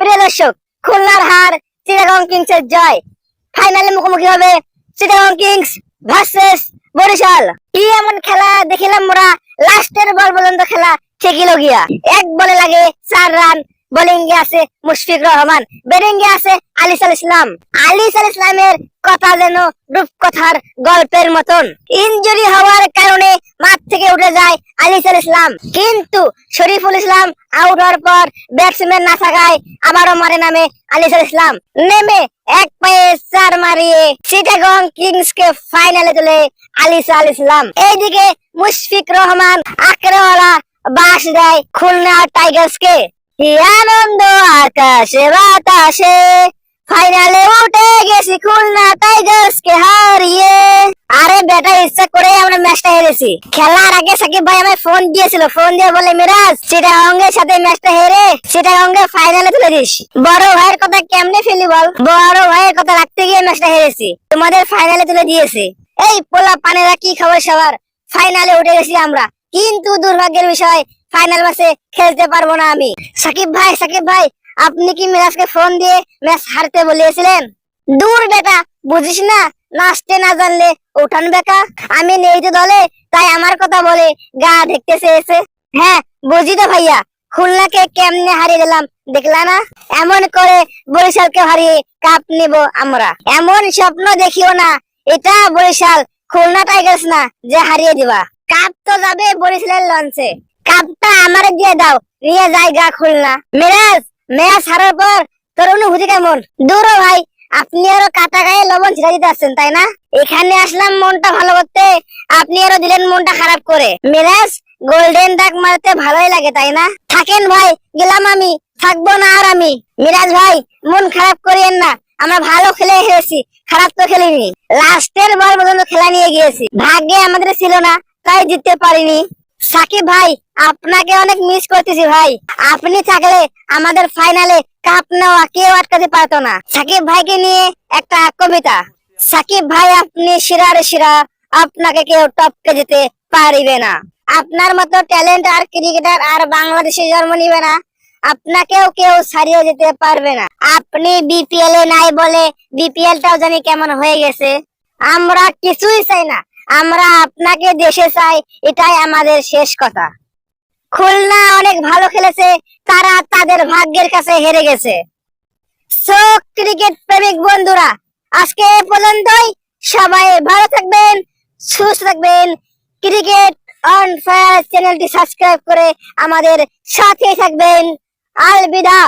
প্রিয় দর্শক, খুলনার হার চিটাগং কিংস এর জয় ফাইনালে মুখোমুখি হবে চিটাগং কিংস ভার্সেস বরিশাল। কি এমন খেলা দেখিলাম মোরা? লাস্টের বল পর্যন্ত খেলা, ঠেকিল গিয়া। এক বলে লাগে চার রান বোলিং এ আছে মুশফিক রহমান ব্যাটিং এ আছে আলিস আল ইসলাম। আলিস আল ইসলামের কথা যেন রূপকথার গল্পের মতন। ইনজুরি হওয়ার কারণে মাঠ থেকে উঠে যায় আলিস আল ইসলাম। কিন্তু শরীফুল ইসলাম আউট হওয়ার পর ব্যাটসম্যান না থাকায় আবারও মারে নামে আলিস আল ইসলাম। নেমে এক পায়ে চার মারিয়ে চিটাগং কিংস কে ফাইনালে তুলে আলিস আল ইসলাম। এইদিকে মুশফিক রহমান আঁকড়েওয়ালা বাস দেয় খুলনা টাইগার্স কে কি আনন্দ আকাশে, বাতাসে। ফাইনালে উঠে গেছি খুলনা হারিয়ে। আরে বেটা, ইচ্ছা করে আমরা ম্যাচটা হেরেছি। খেলার আগে সাকিব ভাই আমায় ফোন দিয়েছিল। ফোন দিয়ে বলে, মিরাজ সেটা অঙ্গের সাথে ম্যাচটা হেরে সেটা অঙ্গে ফাইনালে তুলে দিস। বড় ভাইয়ের কথা কেমনে ফেলি বল? বড় ভাইয়ের কথা রাখতে গিয়ে ম্যাচটা হেরেছি। তোমাদের ফাইনালে তুলে দিয়েছে। এই পোলা পানেরা কি খবর সবার? ফাইনালে উঠে গেছি আমরা। কিন্তু দুর্ভাগ্যের বিষয় ফাইনাল ম্যাচে খেলতে পারব না আমি। সাকিব ভাই সাকিব ভাই, আপনি কি মিরাজকে ফোন দিয়ে ম্যাচ হারতে বলিয়েছিলেন? দূর বেটা, বুঝিস না নাচতে না জানলে উঠান বেকা। আমি নেই তো দলে, তাই আমার কথা বলে গা দেখতে চেয়েছে। হ্যাঁ বুঝি তো ভাইয়া, খুলনাকে কেমনে হারিয়ে দিলাম দেখলা না? এমন করে বরিশালকে হারিয়ে কাপ নিব আমরা। এমন স্বপ্ন দেখিও না, এটা বরিশাল, খুলনা টাইগার্স না, যে হারিয়ে দিবা। কাপ তো যাবে বরিশালের লঞ্চে। কাপটা আমারে দিয়ে দাও। নিয়ে জায়গা খুলনা। মিরাজ ম্যাচ হারার পর তোর অনুভূতি কেমন? দূর ভাই, আপনি আরও কাটা গায়ে লবণ ছিটা দিতে আসছেন, তাই না? এখানে আসলাম মনটা ভালো করতে, আপনি আরও দিলেন মনটা খারাপ করে। মিরাজ, গোল্ডেন ডাক মারতে ভালোই লাগে, তাই না? থাকেন ভাই, গেলাম আমি, থাকব না আর আমি। মিরাজ ভাই, মন খারাপ করিয়েন না, আমরা ভালো খেলে হেরেছি, খারাপ তো খেলিনি। লাস্টের বল পর্যন্ত খেলা নিয়ে গিয়েছি। ভাগ্যে আমাদের ছিল না, তাই জিততে পারিনি। সাকিব ভাই আপনাকে অনেক মিস করতেছি ভাই। আপনি থাকলে আমাদের ফাইনালে কাপ নেওয়া কেউ আটকাতে পারতো না। সাকিব ভাইকে নিয়ে একটা কবিতা। সাকিব ভাই, আপনি শিরার শিরা, আপনাকে কেউ টপকে যেতে পারিবে না। আপনার মতো ট্যালেন্ট আর ক্রিকেটার আর বাংলাদেশে জন্ম নিবে না। আপনাকেও কেউ ছাড়িয়ে যেতে পারবে না। আপনি বিপিএল এ নাই বলে বিপিএল টাও জানি কেমন হয়ে গেছে। আমরা কিছুই চাই না। আমরা আপনাকে দেশে চাই, এটাই আমাদের শেষ কথা। খুলনা অনেক ভালো খেলেছে, তারা তাদের ভাগ্যের কাছে হেরে গেছে। সো, ক্রিকেট প্রেমিক বন্ধুরা, আজকে পর্যন্তই। সবাই ভালো থাকবেন, সুস্থ থাকবেন। ক্রিকেট অন ফায়ার চ্যানেলটি সাবস্ক্রাইব করে আমাদের সাথে থাকবেন। আলবিদা।